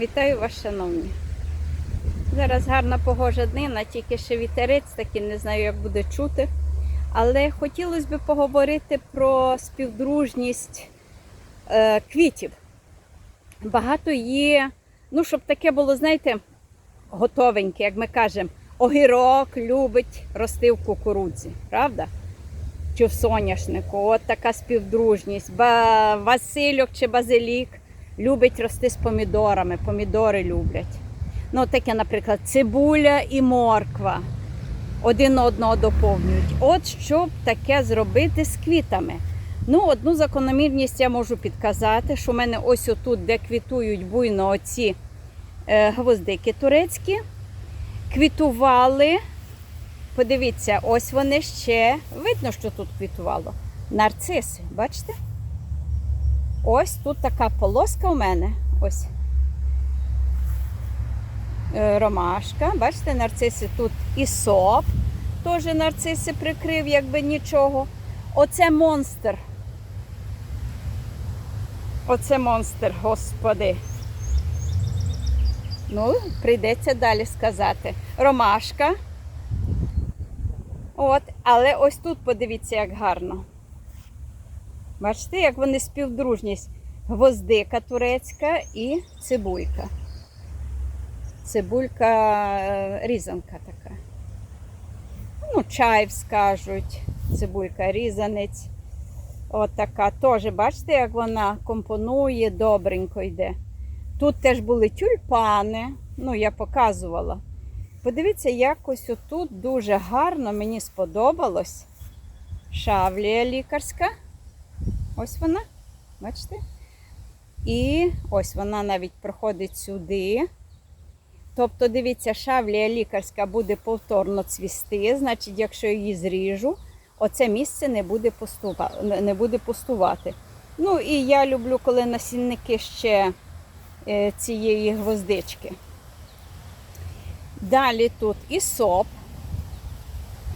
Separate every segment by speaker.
Speaker 1: Вітаю вас, шановні. Зараз гарна погожа днина, тільки ще вітерець, такий не знаю, як буде чути. Але хотілося б поговорити про співдружність е, квітів. Багато є, ну, щоб таке було, знаєте, готовеньке, як ми кажемо, огірок любить рости в кукурудзі, правда? Чи в соняшнику, от така співдружність. Ба... Васильок чи базилік любить рости з помідорами, помідори люблять. Ну, таке, наприклад, цибуля і морква один одного доповнюють. От щоб таке зробити з квітами. Ну, одну закономірність я можу підказати, що в мене ось отут, де квітують буйно оці е, гвоздики турецькі, квітували. Подивіться, ось вони ще. Видно, що тут квітувало. Нарциси, бачите? Ось тут така полоска у мене. Ось. Е, Ромашка. Бачите, нарциси тут і соп. Теж нарциси прикрив, якби нічого. Оце монстр. Оце монстр, господи. Ну, прийдеться далі сказати. Ромашка. От, але ось тут подивіться, як гарно. Бачите, як вони співдружність. Гвоздика турецька і цибулька. Цибулька е, різанка така. Ну, чайв скажуть, цибулька різанець. От така. Теж, бачите, як вона компонує, добренько йде. Тут теж були тюльпани, ну, я показувала. Подивіться, якось отут дуже гарно мені сподобалось. Шавлія лікарська. Ось вона, бачите? І ось вона навіть проходить сюди. Тобто, дивіться, шавлія лікарська буде повторно цвісти. Значить, якщо її зріжу, оце місце не буде, не буде пустувати. Ну і я люблю, коли насінники ще е, цієї гвоздички. Далі тут і соп.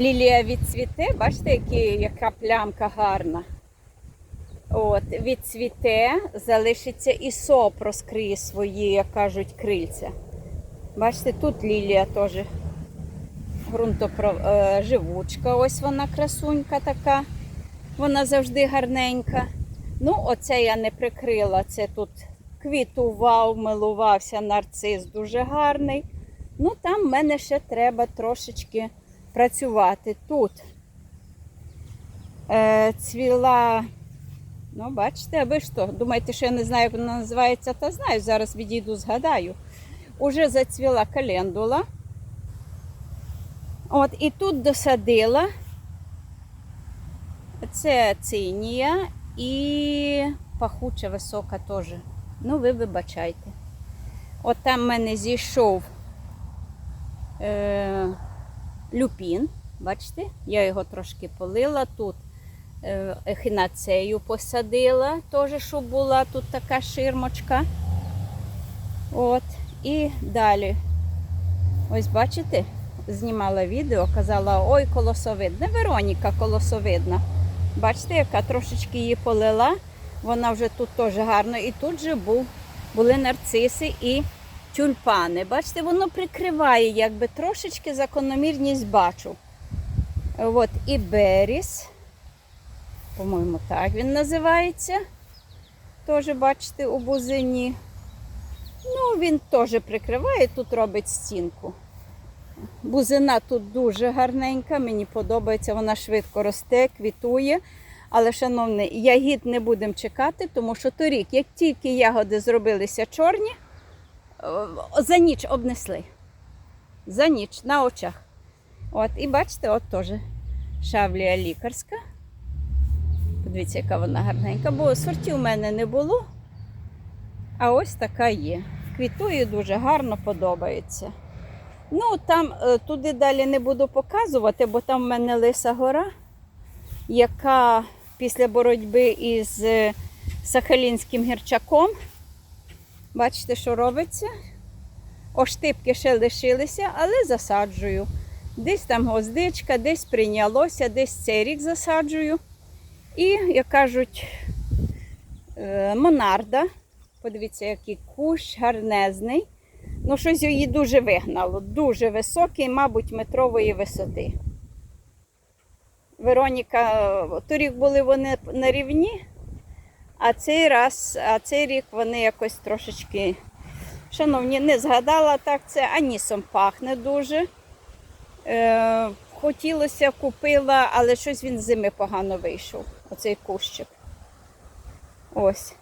Speaker 1: Лілія відцвіте, бачите, які, яка плямка гарна. От, відцвіте, залишиться і соп розкриє свої, як кажуть, крильця. Бачите, тут лілія теж ґрунтопров... е. Ось вона красунька така. Вона завжди гарненька. Ну, оце я не прикрила. Це тут квітував, милувався нарцис дуже гарний. Ну, там в мене ще треба трошечки працювати. Тут е, цвіла. Ну, бачите, а ви що? Думаєте, що я не знаю, як вона називається, та знаю. Зараз відійду, згадаю. Уже зацвіла календула. От, і тут досадила. Це цинія і пахуча висока теж. Ну, ви вибачайте. От там в мене зійшов е, люпін. Бачите? Я його трошки полила. Тут ехінацею посадила, теж, щоб була тут така ширмочка. От. І далі. Ось бачите, знімала відео, казала, ой, колосовидна. Вероніка колосовидна. Бачите, яка трошечки її полила. Вона вже тут теж гарно. І тут же був, були нарциси і тюльпани. Бачите, воно прикриває, якби трошечки закономірність бачу. От і беріс. По-моєму, так він називається. Теж, бачите, у бузині. Ну, він теж прикриває, тут робить стінку. Бузина тут дуже гарненька, мені подобається, вона швидко росте, квітує. Але, шановний, ягід не будемо чекати, тому що торік, як тільки ягоди зробилися чорні, за ніч обнесли. За ніч на очах. От, і бачите, от теж шавлія лікарська. Подивіться, яка вона гарненька, бо сортів у мене не було. А ось така є. Квітує дуже гарно подобається. Ну, там е, туди далі не буду показувати, бо там в мене лиса гора, яка після боротьби із е, сахалінським гірчаком, бачите, що робиться? Оштипки ще лишилися, але засаджую. Десь там гвоздичка, десь прийнялося, десь цей рік засаджую. І, як кажуть, е, монарда Подивіться, який кущ гарнезний. Ну, щось її дуже вигнало. Дуже високий, мабуть, метрової висоти. Вероніка, торік були вони на рівні, а цей раз, а цей рік вони якось трошечки, шановні, не згадала так це, анісом пахне дуже. Е, хотілося, купила, але щось він з зими погано вийшов, оцей кущик. Ось.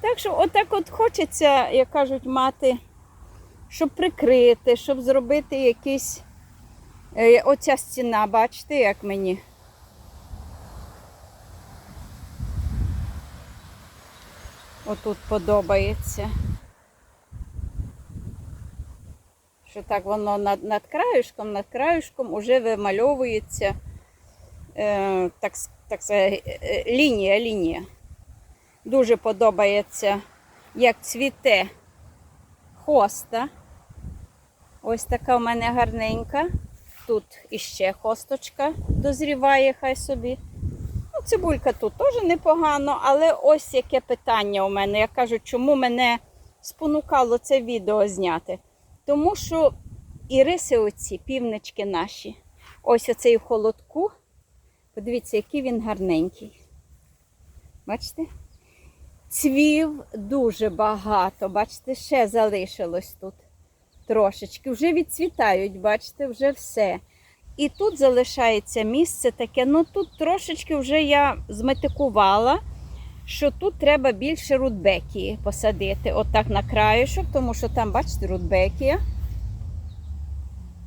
Speaker 1: Так що, отак от хочеться, як кажуть, мати, щоб прикрити, щоб зробити якийсь. Е, оця стіна, бачите, як мені. Отут подобається. Що так воно над, над краюшком, над краюшком уже вимальовується е, так, так, сказати, е, лінія, лінія. Дуже подобається, як цвіте хоста. Ось така в мене гарненька. Тут іще хосточка дозріває, хай собі. Ну, цибулька тут теж непогано, але ось яке питання у мене. Я кажу, чому мене спонукало це відео зняти. Тому що іриси оці, півнички наші, ось оцей в холодку. Подивіться, який він гарненький. Бачите? Цвів дуже багато. Бачите, ще залишилось тут трошечки. Вже відцвітають, бачите, вже все. І тут залишається місце таке. Ну тут трошечки вже я зметикувала, що тут треба більше рудбекії посадити. Отак на краєшок, тому що там, бачите, рудбекія.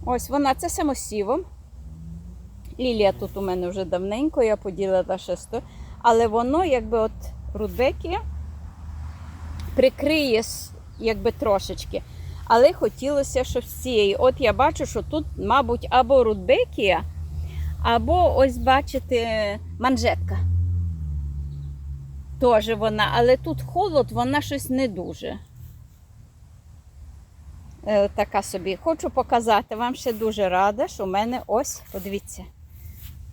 Speaker 1: Ось вона це самосівом. Лілія тут у мене вже давненько, я поділила шесто. Але воно, якби от рудбекія, прикриє якби трошечки. Але хотілося, щоб з цієї. От я бачу, що тут, мабуть, або рудбекія, або ось бачите, манжетка. Теж вона, але тут холод, вона щось не дуже. Е, така собі. Хочу показати вам ще дуже рада, що в мене ось, подивіться,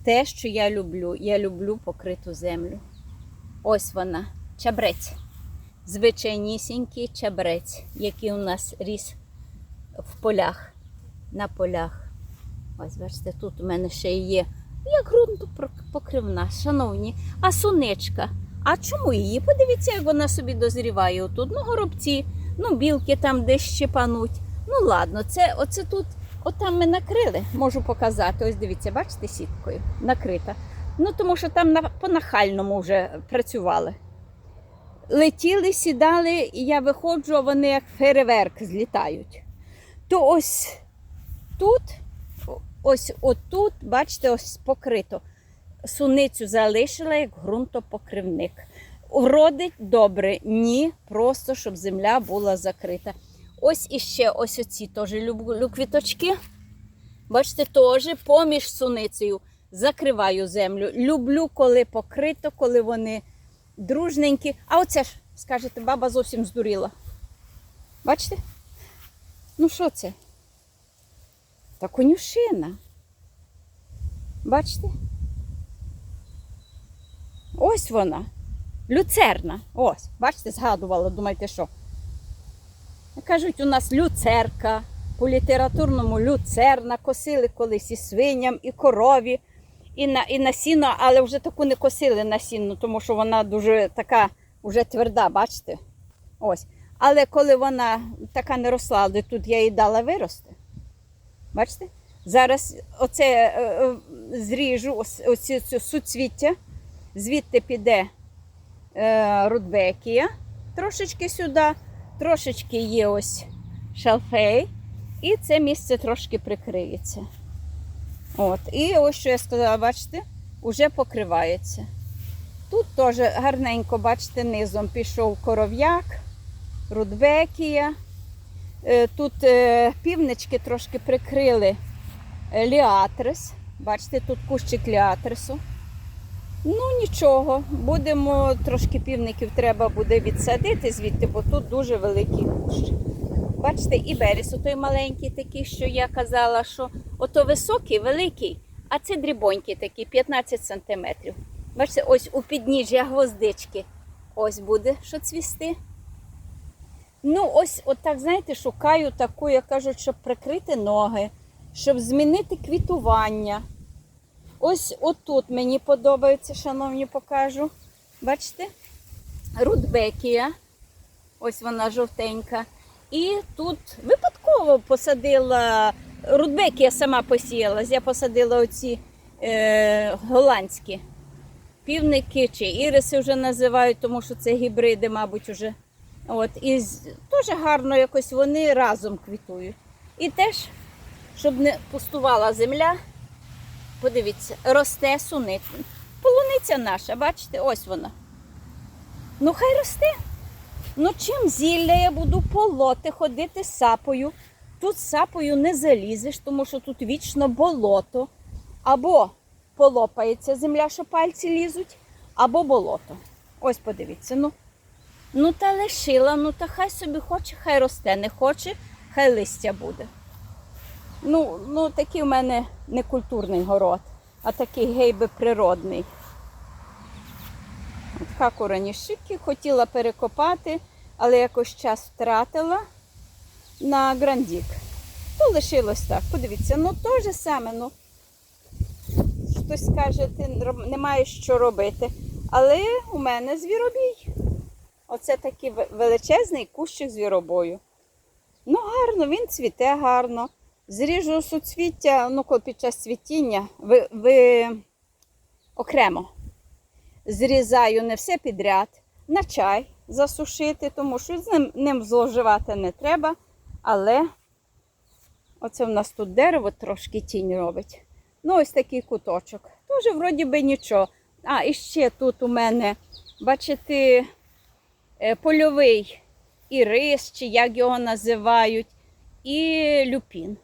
Speaker 1: те, що я люблю. Я люблю покриту землю. Ось вона, чабрець. Звичайнісінький чабрець, який у нас ріс в полях, на полях. Ось, бачите, тут у мене ще є. Як ґрунтопокривна, шановні, а сунечка. А чому її? Подивіться, як вона собі дозріває. Отут, ну, горобці, ну, білки там десь щепануть. Ну, ладно, це оце тут, отам ми накрили, можу показати. Ось дивіться, бачите, сіткою накрита. Ну, тому що там на, по нахальному вже працювали. Летіли, сідали, і я виходжу, вони як фейерверк злітають. То ось тут, ось отут, бачите, ось покрито. Суницю залишила як ґрунтопокривник. Вродить добре, ні, просто щоб земля була закрита. Ось іще ось оці теж люблю квіточки. Бачите, теж поміж суницею закриваю землю. Люблю, коли покрито, коли вони дружненькі. А оце ж, скажете, баба зовсім здуріла. Бачите? Ну що це? Та конюшина. Бачите? Ось вона. Люцерна. Ось, бачите, згадувала, думаєте, що? Кажуть, у нас люцерка, по літературному люцерна, косили колись і свиням, і корові, і на, і на сіно, але вже таку не косили на сіно, тому що вона дуже така вже тверда, бачите? Ось. Але коли вона така не росла, де тут я їй дала вирости. Бачите? Зараз оце е, е, зріжу, оці, цю суцвіття, звідти піде е, рудбекія, трошечки сюди, трошечки є ось шалфей, і це місце трошки прикриється. От. І ось що я сказала, бачите, вже покривається. Тут теж гарненько, бачите, низом пішов коров'як, рудбекія. Е, Тут е, півнички трошки прикрили е, ліатрис. Бачите, тут кущик ліатрису. Ну нічого, будемо трошки півників треба буде відсадити звідти, бо тут дуже великий кущ. Бачите, і берез, той маленький такий, що я казала, що ото високий, великий, а це дрібонький такий, 15 сантиметрів. Бачите, ось у підніжжя гвоздички. Ось буде що цвісти. Ну, ось отак, знаєте, шукаю таку, як кажуть, щоб прикрити ноги, щоб змінити квітування. Ось отут мені подобається, шановні, покажу. Бачите? Рудбекія. Ось вона жовтенька. І тут випадково посадила. Рудбекія сама посіялась. Я посадила оці е, голландські півники чи іриси вже називають, тому що це гібриди, мабуть, уже. От, і теж гарно якось вони разом квітують. І теж, щоб не пустувала земля, подивіться, росте суниця. Полуниця наша, бачите, ось вона. Ну, хай росте. Ну, чим зілля я буду полоти, ходити сапою. Тут сапою не залізеш, тому що тут вічно болото. Або полопається земля, що пальці лізуть, або болото. Ось подивіться. Ну, ну та лишила, ну та хай собі хоче, хай росте, не хоче, хай листя буде. Ну, ну такий в мене не культурний город, а такий гейби природний. От Хаку ранішики хотіла перекопати, але якось час втратила на грандік. То лишилось так. Подивіться, ну то же саме. Ну, хтось скаже, ти не маєш що робити. Але у мене звіробій. Оце такий величезний кущик звіробою. Ну, гарно, він цвіте гарно. Зріжу суцвіття, ну, під час цвітіння, ви, ви окремо зрізаю не все підряд, на чай засушити, тому що з ним, ним зловживати не треба. Але оце в нас тут дерево трошки тінь робить. Ну, ось такий куточок. Тоже вроді би нічого. А, і ще тут у мене, бачите, е, польовий ірис, чи як його називають, і люпін.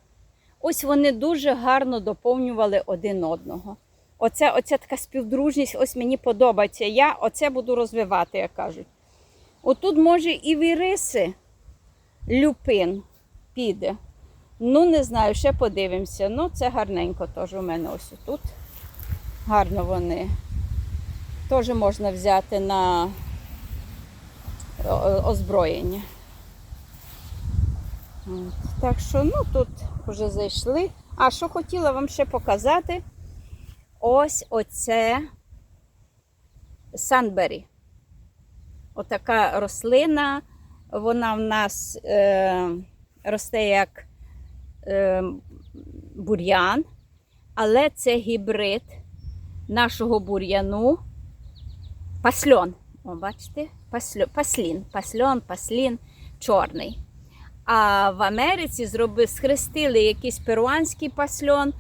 Speaker 1: Ось вони дуже гарно доповнювали один одного. Оце, оця така співдружність, ось мені подобається. Я оце буду розвивати, як кажуть. Отут, може, і в іриси люпин піде. Ну, не знаю, ще подивимося. Ну, це гарненько теж у мене ось тут. Гарно вони. Теж можна взяти на о- озброєння. Так що, ну тут вже зайшли. А що хотіла вам ще показати? Ось оце Санбері. Отака рослина. Вона в нас е, росте як е, бур'ян, але це гібрид нашого бур'яну пасльон. О, бачите? Пасльон, паслін, пасльон, паслін чорний. А в Америці зроби, схрестили якийсь перуанський пасльон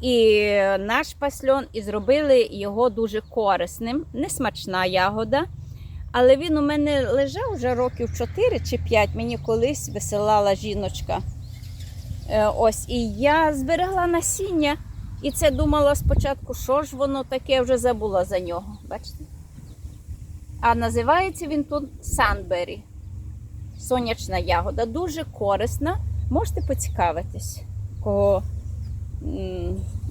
Speaker 1: і наш пасльон, і зробили його дуже корисним. Несмачна ягода. Але він у мене лежав вже років 4 чи 5. Мені колись висилала жіночка. Е, Ось, і я зберегла насіння. І це думала спочатку, що ж воно таке, вже забула за нього. Бачите? А називається він тут Санбері. Сонячна ягода. Дуже корисна. Можете поцікавитись. Кого...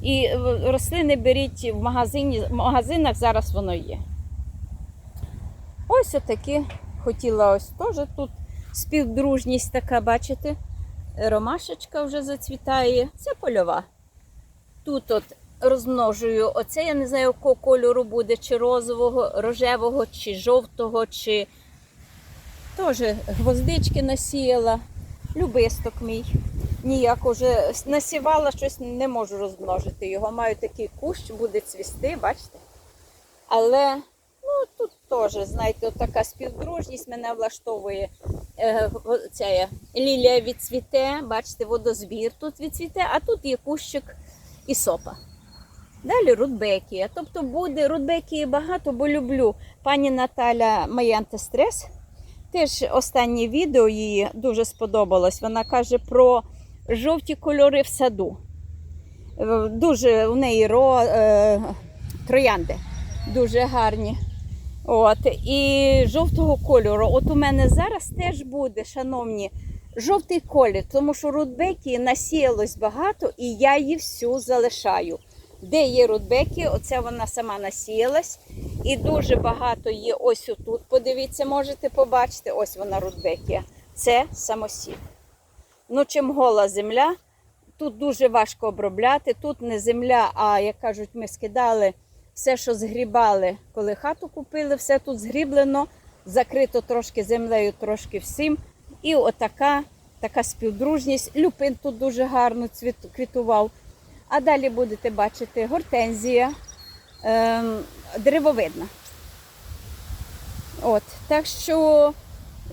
Speaker 1: І рослини беріть в магазині, в магазинах зараз воно є. Ось отакі хотіла ось теж тут співдружність така, бачите? Ромашечка вже зацвітає. Це польова. Тут от розмножую. Оце я не знаю, якого кольору буде, чи розового, рожевого, чи жовтого, чи теж гвоздички насіяла. Любисток мій. Ніяк уже насівала щось, не можу розмножити його. Маю такий кущ, буде цвісти, бачите? Але ну, тут теж, знаєте, от така співдружність мене влаштовує. Е, ця лілія відцвіте, бачите, водозбір тут відцвіте, а тут є кущик ісопа. Далі рудбекія. Тобто буде рудбекії багато, бо люблю. Пані Наталя моє антистрес. Теж останнє відео їй дуже сподобалось. Вона каже про жовті кольори в саду. Е, Дуже у неї ро, е, троянди дуже гарні. От, і жовтого кольору. От у мене зараз теж буде, шановні, жовтий колір, тому що рудбекі насіялось багато, і я її всю залишаю. Де є рудбекі, оце вона сама насіялась. І дуже багато є ось отут. Подивіться, можете побачити, ось вона рудбекія. це самосів. Ну, чим гола земля, тут дуже важко обробляти. Тут не земля, а як кажуть, ми скидали все, що згрібали, коли хату купили, все тут згріблено, закрито трошки землею, трошки всім. І отака така співдружність. Люпин тут дуже гарно цвіт- квітував. А далі будете бачити гортензія ем, деревовидна. От, так що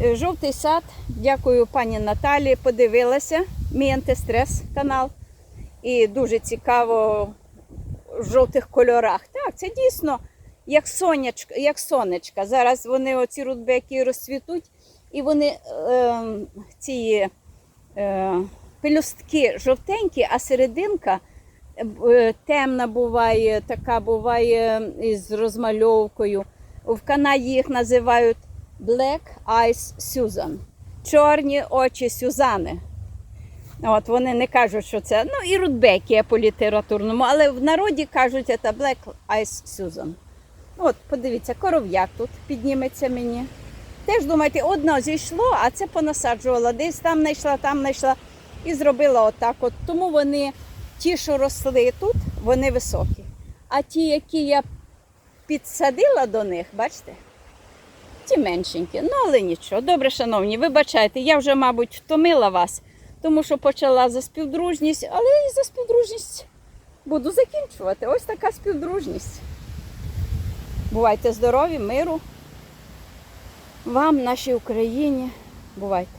Speaker 1: е, жовтий сад, дякую пані Наталі, подивилася мій антистрес канал. І дуже цікаво в жовтих кольорах. Так, це дійсно як сонячка, як сонечка. Зараз вони оці рудбеки розцвітуть, і вони е, ці е, пелюстки жовтенькі, а серединка е, темна буває, така буває із розмальовкою. В Канаді їх називають Black Eyes Susan. Чорні очі Сюзани. От вони не кажуть, що це. Ну і рудбеки по літературному, але в народі кажуть, це Black Eyes Susan. От, подивіться, коров'як тут підніметься мені. Теж думаєте, одно зійшло, а це понасаджувала. Десь там знайшла, там знайшла і зробила отак. От. Тому вони, ті, що росли тут, вони високі. А ті, які я підсадила до них, бачите? Ті меншенькі. Ну, але нічого. Добре, шановні, вибачайте, я вже, мабуть, втомила вас, тому що почала за співдружність, але і за співдружність буду закінчувати. Ось така співдружність. Бувайте здорові, миру. Вам, нашій Україні. Бувайте.